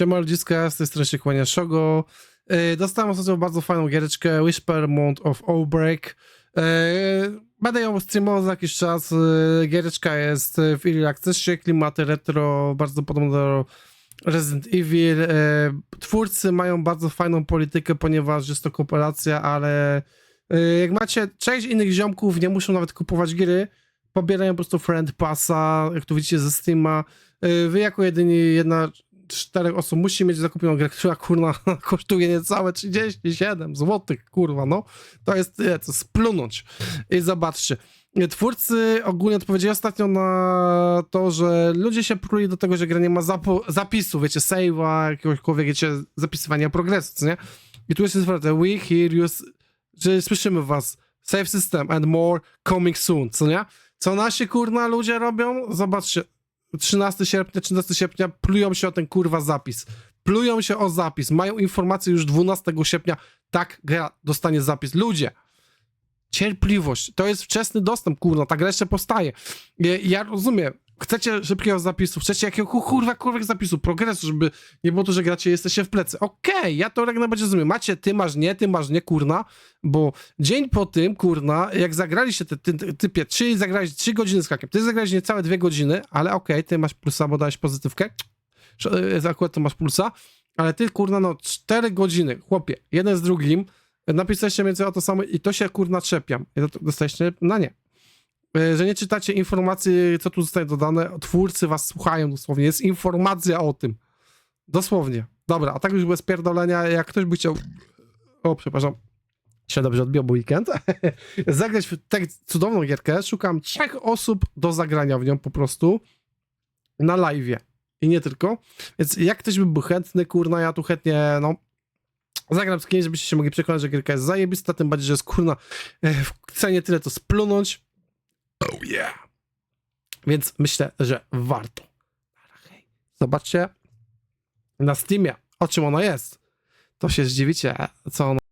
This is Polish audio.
Siema ludziska, z tej strony się kłania Shogo. Yy, Dostałem ostatnio bardzo fajną giereczkę Whisper Mount of Outbreak. Yy, Będę ją streamował za jakiś czas. Yy, Giereczka jest w Early Accessie, klimaty retro, bardzo podobne do Resident Evil. Twórcy mają bardzo fajną politykę, ponieważ jest to kooperacja, ale jak macie część innych ziomków, nie muszą nawet kupować gry, pobierają po prostu Friend Passa, jak tu widzicie ze Steama. Wy jako jedynie jedna czterech osób musi mieć zakupioną grę, która kurwa kosztuje niecałe 37 zł, kurwa, no. To jest tyle, co splunąć. I zobaczcie. Twórcy ogólnie odpowiedzieli ostatnio na to, że ludzie się pruli do tego, że gra nie ma zapisu, wiecie, save'a, jakiegokolwiek, wiecie, zapisywania progresu, nie? I tu jest zwrotne, we hear you, że słyszymy was, save system and more coming soon, co nie? Co nasi kurna ludzie robią? Zobaczcie, 13 sierpnia, 13 sierpnia plują się o ten kurwa zapis. Plują się o zapis. Mają informację już 12 sierpnia. Tak, gra dostanie zapis. Ludzie, cierpliwość. To jest wczesny dostęp, kurwa. Ta gra jeszcze powstaje. Ja, rozumiem. Chcecie szybkiego zapisu, chcecie jakiego kurwa kurwa zapisu, progresu, żeby nie było to, że gracie jesteście w plecy. Okej, ja to jak najbardziej rozumiem. Macie, ty masz nie, ty masz nie, kurna, bo dzień po tym, kurna, jak zagraliście ty, ty, ty, typie, czy zagrałeś 3 godziny z hakiem, ty zagrałeś niecałe 2 godziny, ale okej, ty masz plusa, bo dałeś pozytywkę, Sz- e, akurat to masz plusa, ale ty, kurna, no 4 godziny, chłopie, jeden z drugim, napisaliście między o to samo i to się, kurna, trzepiam. I to- dostaliście na nie. E, Że nie czytacie informacji, co tu zostaje dodane, twórcy was słuchają dosłownie, jest informacja o tym. Dosłownie. Dobra, a tak już bez pierdolenia, jak ktoś by chciał... O, przepraszam. Się dobrze odbił, weekend. Zagrać w tę cudowną gierkę. Szukam trzech osób do zagrania w nią po prostu na live. I nie tylko. Więc jak ktoś by był chętny, kurna, ja tu chętnie, no, zagram z kimś, żebyście się mogli przekonać, że gierka jest zajebista, tym bardziej, że jest, kurna, e, w cenie tyle to splunąć. Yeah. Więc myślę, że warto. Zobaczcie na Steamie, o czym ona jest. To się zdziwicie, co ona